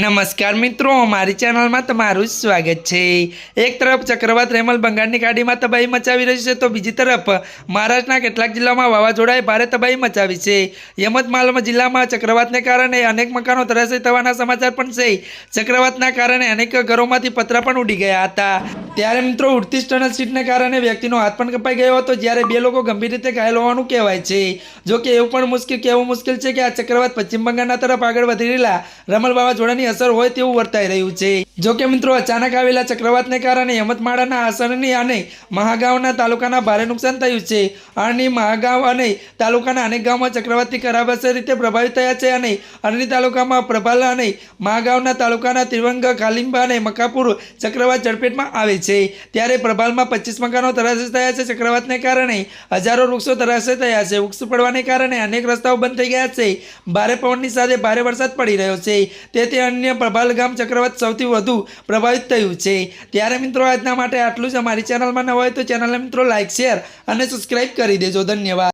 નમસ્કાર મિત્રો, અમારી ચેનલમાં તમારું સ્વાગત છે. એક તરફ ચક્રવાત રેમલ બંગાળની ખાડીમાં તબાહી મચાવી રહ્યું છે તો બીજી તરફ મહારાષ્ટ્રના કેટલાક જિલ્લામાં વાવાઝોડાએ ભારે તબાહી મચાવી છે. યમતમાલ જિલ્લામાં ચક્રવાતને કારણે અનેક મકાનો ધરાશય થવાના સમાચાર પણ છે. ચક્રવાતના કારણે અનેક ઘરોમાંથી પતરા પણ ઉડી ગયા હતા. ત્યારે મિત્રો ઉડતી ટનલ સીટને કારણે વ્યક્તિનો હાથ પણ કપાઈ ગયો હતો. જ્યારે બે લોકો ગંભીર રીતે ઘાયલ હોવાનું કહેવાય છે. જો કે એવું પણ મુશ્કેલ, કહેવું મુશ્કેલ છે કે આ ચક્રવાત પશ્ચિમ બંગાળના તરફ આગળ વધી રહેલા રમલ વાવાઝોડાની અસર હોય તેવું વર્તાઈ રહ્યું છે. જો કે મિત્રો, અચાનક આવેલા ચક્રવાતને કારણે હેમતમાળાના આસનની અને મહાગાંવના તાલુકાના ભારે નુકસાન થયું છે. અરણી મહાગાંવ અને તાલુકાના અનેક ગામમાં ચક્રવાતથી ખરાબ અસર રીતે પ્રભાવિત થયા છે અને અરણી તાલુકામાં પ્રભાલા અને મહાગાંવના તાલુકાના ત્રિવંગ ખાલિંબા અને મકાપુર ચક્રવાત ઝડપેટમાં આવે છે. ત્યારે પ્રભાલમાં પચીસ મકાનો ધરાશય થયા છે. ચક્રવાતને કારણે હજારો વૃક્ષો ધરાશય થયા છે. વૃક્ષ પડવાને કારણે અનેક રસ્તાઓ બંધ થઈ ગયા છે. ભારે પવનની સાથે ભારે વરસાદ પડી રહ્યો છે. તેથી અન્ય પ્રભાલ ગામ ચક્રવાત સૌથી વધુ પ્રભાવિત થયું છે. ત્યારે મિત્રો આજના માટે આટલું જ. અમારી ચેનલમાં ન હોય તો ચેનલને મિત્રો લાઇક શેર અને સબસ્ક્રાઇબ કરી દેજો. ધન્યવાદ.